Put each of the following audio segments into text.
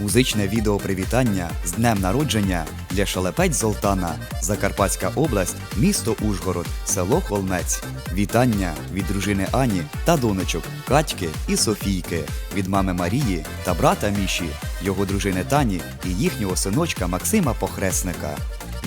Музичне відео привітання з днем народження для шалепець Золтана, Закарпатська область, місто Ужгород, село Холмець. Вітання від дружини Ані та донечок Катьки і Софійки, від мами Марії та брата Міші, його дружини Тані і їхнього синочка Максима Похресника.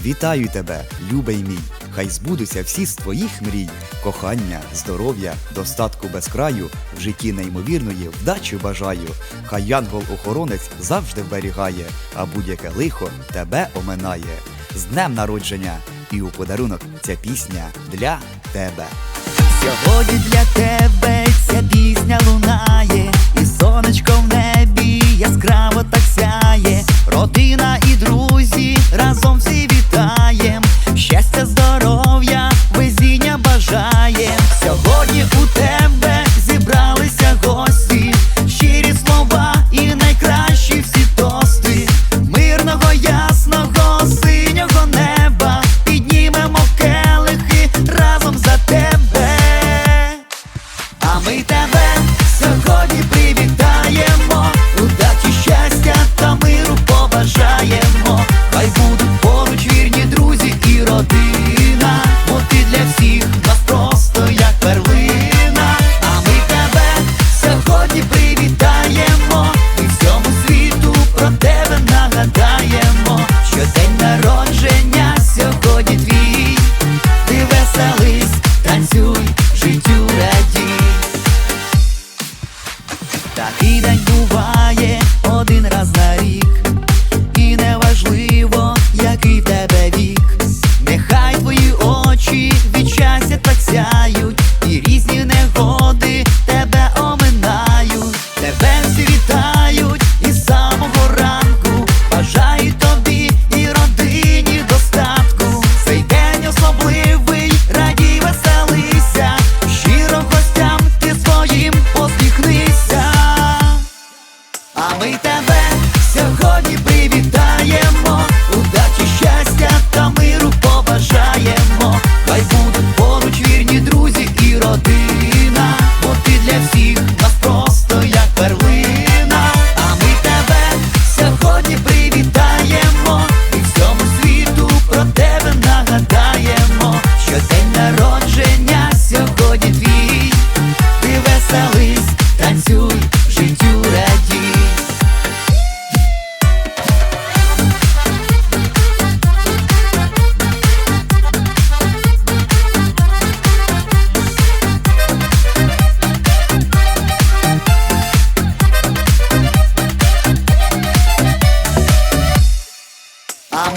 Вітаю тебе, любий мій! Хай збудуться всі з твоїх мрій, кохання, здоров'я, достатку без краю, в житті неймовірної вдачі бажаю. Хай янгол-охоронець завжди вберігає, а будь-яке лихо тебе оминає. З днем народження і у подарунок ця пісня для тебе. Сьогодні для тебе ця пісня лунає. Ми тебе сьогодні привітаємо. І день буває один раз на рік.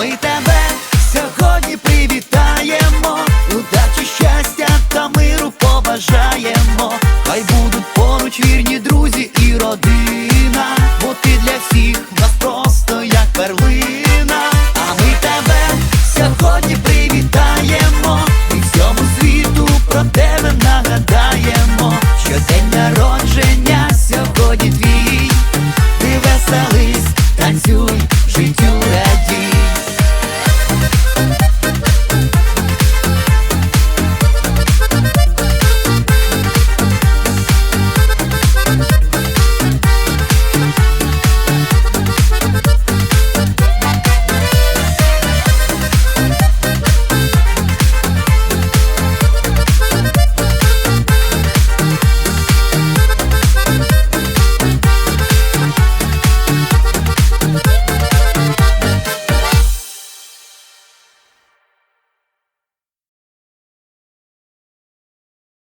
ми тебе.